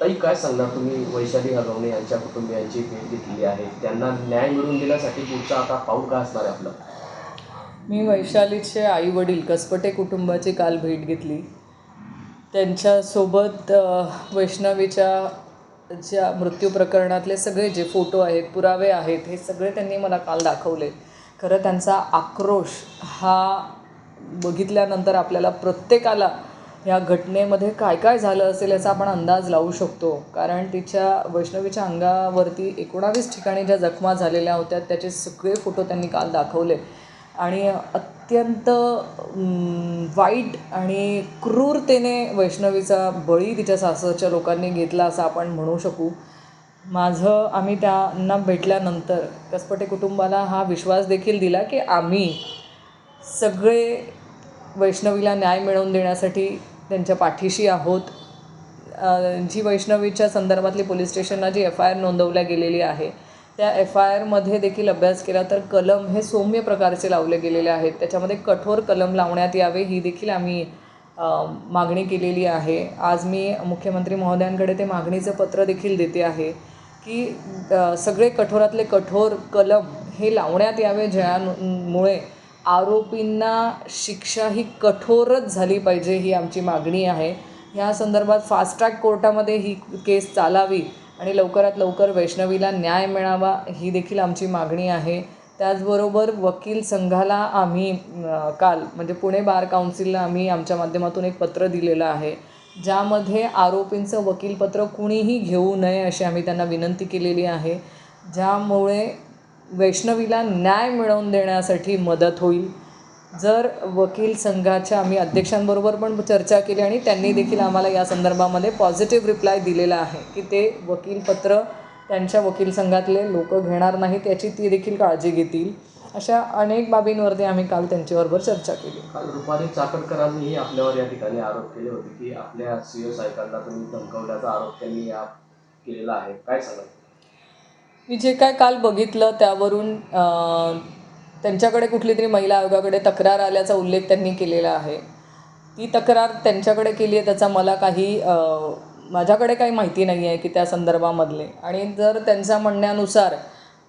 ताई काय सांगणार तुम्ही? वैशाली हगवणे यांच्या कुटुंबियांची भेट घेतली आहे. त्यांना न्याय मिळवून देण्यासाठी पुढचा आता पाऊल काय असणार आहे आपलं? मी वैशालीचे आई वडील कसपटे कुटुंबाची काल भेट घेतली. त्यांच्यासोबत वैष्णवीच्या ज्या मृत्यू प्रकरणातले सगळे जे फोटो आहेत पुरावे आहेत हे सगळे त्यांनी मला काल दाखवले. खरं त्यांचा आक्रोश हा बघितल्यानंतर आपल्याला प्रत्येकाला ह्या घटनेमध्ये काय काय झालं असेल याचा आपण अंदाज लावू शकतो. कारण तिच्या वैष्णवीच्या अंगावरती एकोणावीस ठिकाणी ज्या जखमा झालेल्या होत्या त्याचे सगळे फोटो त्यांनी काल दाखवले. आणि अत्यंत वाईट आणि क्रूरतेने वैष्णवीचा बळी तिच्या सासरच्या लोकांनी घेतला असं आपण म्हणू शकू. माझं आम्ही त्यांना भेटल्यानंतर कसपटे कुटुंबाला हा विश्वास देखील दिला की आम्ही सगळे वैष्णवीला न्याय मिळवून देण्यासाठी त्यांच्या पाठीशी आहोत. जी वैष्णवीच्या संदर्भातली पोलीस स्टेशनला जी एफ आय आर नोंदवल्या गेलेली आहे त्या एफ आय आरमध्ये देखील अभ्यास केला तर कलम हे सौम्य प्रकारचे लावले गेलेले आहेत. त्याच्यामध्ये कठोर कलम लावण्यात यावे ही देखील आम्ही मागणी केलेली आहे. आज मी मुख्यमंत्री महोदयांकडे ते मागणीचं पत्र देखील देते आहे की सगळे कठोरातले कठोर कलम हे लावण्यात यावे ज्यामुळे आरोपींना शिक्षा ही कठोरच झाली पाहिजे ही आमची मागणी आहे. ह्या संदर्भात फास्ट ट्रॅक कोर्टामध्ये ही केस चालावी आणि लवकरात लवकर वैष्णवीला न्याय मिळावा ही देखील आमची मागणी आहे. त्याचबरोबर वकील संघाला आम्ही काल म्हणजे पुणे बार काउन्सिलला आम्ही आमच्या माध्यमातून एक पत्र दिलेलं आहे. ज्यामध्ये आरोपींचं वकीलपत्र कुणीही घेऊ नये अशी आम्ही त्यांना विनंती केलेली आहे. ज्यामुळे वैष्णवीला न्याय मिळवून देण्यासाठी मदत होईल. जर वकील संघाच्या आम्ही अध्यक्षांबरोबर पण चर्चा केली आणि त्यांनी देखील आम्हाला या संदर्भामध्ये पॉझिटिव्ह रिप्लाय दिलेला आहे की ते वकीलपत्र त्यांच्या वकील संघातले लोक घेणार नाहीत याची ती देखील काळजी घेतील. अशा अनेक बाबींवरती आम्ही काल त्यांच्याबरोबर चर्चा केली. काल रुपाली चाकणकरांनीही आपल्यावर या ठिकाणी आरोप केले होते की आपल्या सी एस आयकांना तुम्ही दमकवल्याचा आरोप त्यांनी या केलेला आहे. काय सांगाल? मी जे काय काल बघितलं त्यावरून त्यांच्याकडे कुठली तरी महिला आयोगाकडे तक्रार आल्याचा उल्लेख त्यांनी केलेला आहे. ती तक्रार त्यांच्याकडे केली आहे त्याचा मला काही माझ्याकडे काही माहिती नाही आहे की त्या संदर्भामधले. आणि जर त्यांच्या म्हणण्यानुसार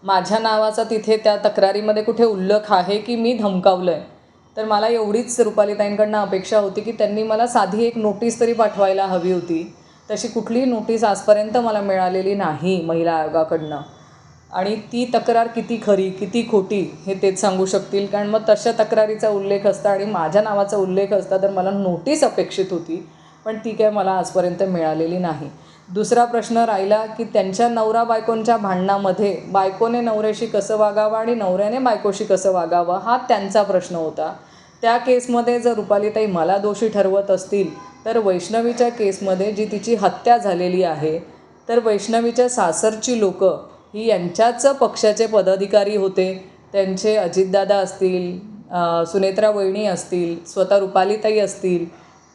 माझ्या नावाचा तिथे त्या तक्रारीमध्ये कुठे उल्लेख आहे की मी धमकावलं आहे तर मला एवढीच रुपालीताईंकडनं अपेक्षा होती की त्यांनी मला साधी एक नोटीस तरी पाठवायला हवी होती. तशी कुठलीही नोटीस आजपर्यंत मला मिळालेली नाही महिला आयोगाकडनं. आणि ती तक्रार किती खरी किती खोटी हे तेच सांगू शकतील. कारण मग तशा तक्रारीचा उल्लेख असता आणि माझ्या नावाचा उल्लेख असता तर मला नोटीस अपेक्षित होती. पण ती काय मला आजपर्यंत मिळालेली नाही. दुसरा प्रश्न राहिला की त्यांच्या नवरा बायकोंच्या भांडणामध्ये बायकोने नवऱ्याशी कसं वागावं आणि नवऱ्याने बायकोशी कसं वागावं हा त्यांचा प्रश्न होता. त्या केसमध्ये जर रुपालीताई मला दोषी ठरवत असतील तर वैष्णवीच्या केसमध्ये जी तिची हत्या झालेली आहे तर वैष्णवीच्या सासरची लोकं ही यांच्याच पक्षाचे पदाधिकारी होते. त्यांचे अजितदादा असतील सुनेत्रा वहिणी असतील स्वतः रुपालीताई असतील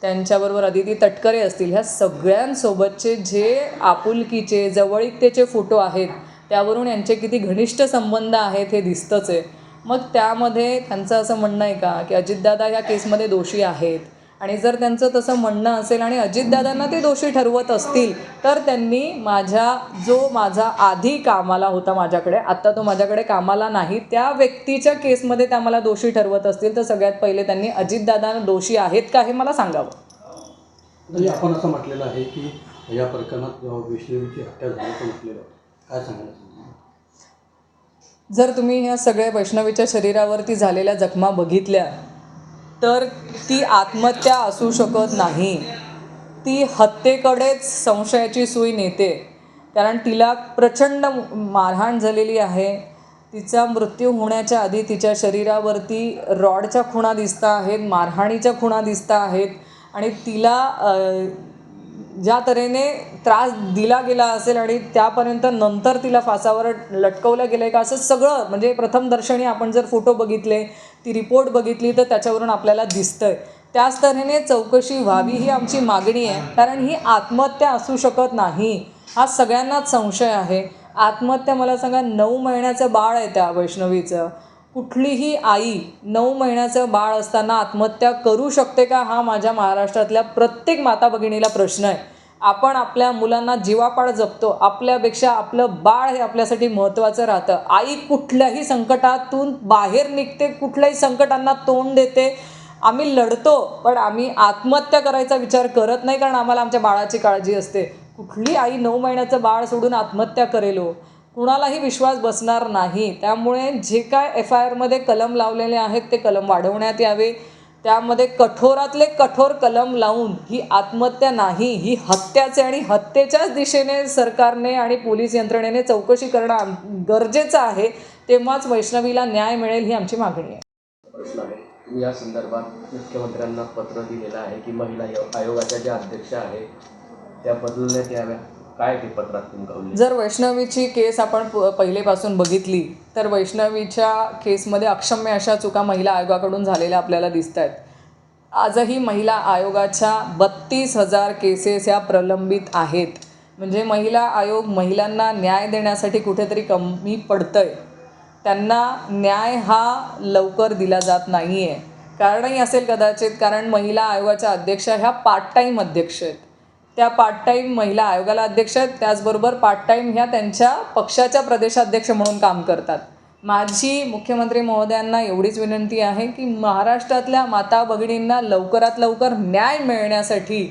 त्यांच्याबरोबर अदिती तटकरे असतील ह्या सगळ्यांसोबतचे जे आपुलकीचे जवळीकतेचे फोटो आहेत त्यावरून यांचे किती घनिष्ठ संबंध आहेत हे दिसतंच आहे. मग त्यामध्ये त्यांचं असं म्हणणं आहे का की अजितदादा ह्या केसमध्ये दोषी आहेत? आणि जर त्यांचं तसं म्हणणं असेल आणि अजितदादांना ते दोषी ठरवत असतील तर त्यांनी माझ्या जो माझा आधी कामाला होता माझ्याकडे आत्ता तो माझ्याकडे कामाला नाही त्या व्यक्तीच्या केसमध्ये त्या मला दोषी ठरवत असतील तर सगळ्यात पहिले त्यांनी अजितदादा दोषी आहेत का हे मला सांगावं. म्हणजे आपण असं म्हटलेलं आहे की या प्रकरणात वैष्णवीची हत्या झाल्याचं म्हटलेलं काय सांगायला जर तुम्ही ह्या सगळ्या वैष्णवीच्या शरीरावरती झालेल्या जखमा बघितल्या तर ती आत्महत्या असू शकत नाही. ती हत्येकडेच संशयाची सुई नेते. कारण तिला प्रचंड मारहाण झालेली आहे. तिचा मृत्यू होण्याच्या आधी तिच्या शरीरावरती रॉडच्या खुणा दिसता आहेत मारहाणीच्या खुणा दिसता आहेत आणि तिला ज्या तऱ्हेने त्रास दिला गेला असेल आणि त्यापर्यंत नंतर तिला फासावर लटकवलं गेलं आहे का असं सगळं म्हणजे प्रथम दर्शनी आपण जर फोटो बघितले ती रिपोर्ट बघितली तर त्याच्यावरून आपल्याला दिसतंय. त्याच तऱ्हेने चौकशी व्हावी ही आमची मागणी आहे कारण ही आत्महत्या असू शकत नाही. हा सगळ्यांनाच संशय आहे. आत्महत्या मला सांगा नऊ महिन्याचं बाळ आहे त्या वैष्णवीचं. कुठलीही आई नऊ महिन्याचं बाळ असताना आत्महत्या करू शकते का? हा माझ्या महाराष्ट्रातल्या प्रत्येक माता भगिनीला प्रश्न आहे. आपण आपल्या मुलांना जीवापाड जपतो. आपल्यापेक्षा आपलं बाळ हे आपल्यासाठी महत्त्वाचं राहतं. आई कुठल्याही संकटातून बाहेर निघते कुठल्याही संकटांना तोंड देते. आम्ही लढतो पण आम्ही आत्महत्या करायचा विचार करत नाही कारण आम्हाला आमच्या बाळाची काळजी असते. कुठली आई नऊ महिन्याचं बाळ सोडून आत्महत्या करेल हो? कुणालाही विश्वास बसणार नाही. त्यामुळे जे काय एफ आय आरमध्ये कलम लावलेले आहेत ते कलम वाढवण्यात यावे. त्यामध्ये कठोरातले कठोर कलम लावून ही आत्महत्या नाही ही हत्याचे आणि हत्येच्याच दिशेने सरकारने आणि पोलीस यंत्रणेने चौकशी करणं गरजेचं आहे. तेव्हाच वैष्णवीला न्याय मिळेल ही आमची मागणी आहे. प्रश्न आहे. या संदर्भात मुख्यमंत्र्यांना पत्र दिलेलं आहे की महिला आयोगाच्या ज्या अध्यक्ष आहेत त्या बदलण्यात याव्या काय ते पत्रात तुमका जर वैष्णवीची केस आपण प पहिलेपासून बघितली तर वैष्णवीच्या केसमध्ये अक्षम्य अशा चुका महिला आयोगाकडून झालेल्या आपल्याला दिसत आहेत आजही महिला आयोगाच्या बत्तीस हजार केसेस या प्रलंबित आहेत. म्हणजे महिला आयोग महिलांना न्याय देण्यासाठी कुठेतरी कमी पडतं आहे त्यांना न्याय हा लवकर दिला जात नाही आहे कारणही असेल कदाचित कारण महिला आयोगाच्या अध्यक्षा ह्या पार्ट टाईम अध्यक्ष आहेत. त्या पार्ट टाईम महिला आयोगाला अध्यक्ष आहेत. त्याचबरोबर पार्ट टाईम ह्या त्यांच्या पक्षाच्या प्रदेशाध्यक्ष म्हणून काम करतात. माझी मुख्यमंत्री महोदयांना एवढीच विनंती आहे की महाराष्ट्रातल्या माता भगिनींना लवकरात लवकर न्याय मिळण्यासाठी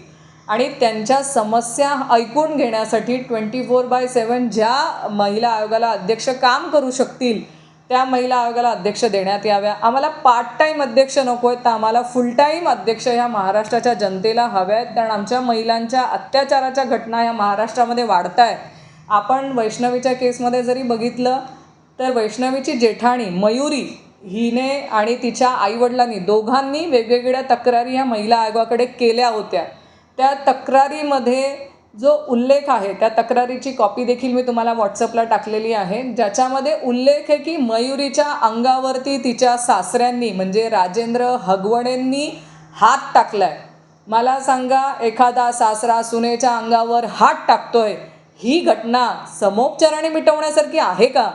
आणि त्यांच्या समस्या ऐकून घेण्यासाठी ट्वेंटी फोर बाय सेवन ज्या महिला आयोगाला अध्यक्ष काम करू शकतील त्या महिला आयोगाला अध्यक्ष देण्यात याव्या. आम्हाला पार्ट टाईम अध्यक्ष नको आहेत तर आम्हाला फुल टाईम अध्यक्ष ह्या महाराष्ट्राच्या जनतेला हव्या आहेत. कारण आमच्या महिलांच्या अत्याचाराच्या घटना ह्या महाराष्ट्रामध्ये वाढत आहे आपण वैष्णवीच्या केसमध्ये जरी बघितलं तर वैष्णवीची जेठाणी मयुरी हिने आणि तिच्या आईवडिलांनी दोघांनी वेगवेगळ्या तक्रारी ह्या महिला आयोगाकडे केल्या होत्या. त्या तक्रारीमध्ये जो उल्लेख आहे त्या तक्रारीची कॉपी देखील मी तुम्हाला व्हॉट्सअपला टाकलेली आहे. ज्याच्यामध्ये उल्लेख आहे की मयुरीच्या अंगावरती तिच्या सासऱ्यांनी म्हणजे राजेंद्र हगवणेंनी हात टाकलाय. मला सांगा एखादा सासरा सुनेच्या अंगावर हात टाकतोय ही घटना समोपचाराने मिटवण्यासारखी आहे का?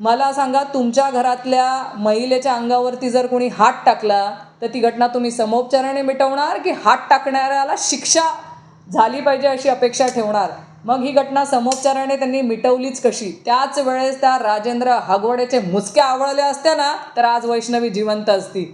मला सांगा तुमच्या घरातल्या महिलेच्या अंगावरती जर कोणी हात टाकला तर ती घटना तुम्ही समोपचाराने मिटवणार की हात टाकणाऱ्याला शिक्षा झाली पाहिजे अशी अपेक्षा ठेवणार. मग ही घटना समोपचाराने त्यांनी मिटवलीच कशी? त्याच वेळेस त्या राजेंद्र हागवड्याचे मुसक्या आवळल्या असत्या ना तर आज वैष्णवी जिवंत असती.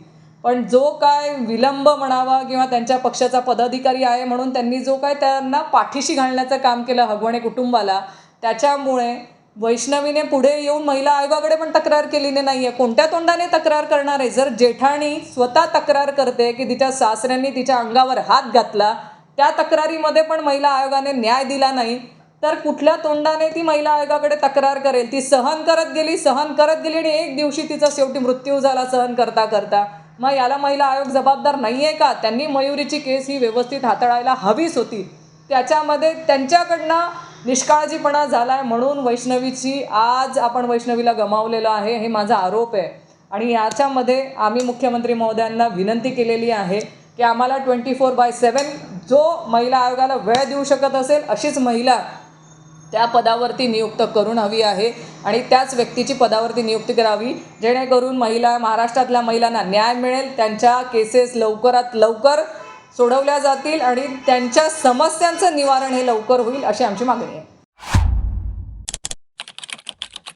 पण जो काय विलंब म्हणावा किंवा त्यांच्या पक्षाचा पदाधिकारी आहे म्हणून त्यांनी जो काय त्यांना पाठीशी घालण्याचं काम केलं हगवणे कुटुंबाला त्याच्यामुळे वैष्णवीने पुढे येऊन महिला आयोगाकडे पण तक्रार केलेली नाही आहे कोणत्या तोंडाने तक्रार करणार आहे? जर जेठाणी स्वतः तक्रार करते की तिच्या सासऱ्यांनी तिच्या अंगावर हात घातला त्या तक्रारीमध्ये पण महिला आयोगाने न्याय दिला नाही. तर कुठल्या तोंडाने ती महिला आयोगाकडे तक्रार करेल? ती सहन करत गेली सहन करत गेली आणि एक दिवशी तिचा शेवटी मृत्यू झाला सहन करता करता. मग याला महिला आयोग जबाबदार नाही आहे का? त्यांनी मयुरीची केस ही व्यवस्थित हाताळायला हवीच होती. त्याच्यामध्ये त्यांच्याकडनं निष्काळजीपणा झाला आहे म्हणून वैष्णवीची आज आपण वैष्णवीला गमावलेलं आहे हे माझा आरोप आहे. आणि याच्यामध्ये आम्ही मुख्यमंत्री महोदयांना विनंती केलेली आहे की आम्हाला ट्वेंटी फोर बाय सेवन जो महिला आयोगाला वेळ देऊ शकत असेल अशीच महिला त्या पदावरती नियुक्त करून हवी आहे. आणि त्याच व्यक्तीची पदावरती नियुक्ती करावी जेणेकरून महिला महाराष्ट्रातल्या महिलांना न्याय मिळेल त्यांच्या केसेस लवकरात लवकर सोडवल्या जातील आणि त्यांच्या समस्यांचं निवारण हे लवकर होईल अशी आमची मागणी आहे.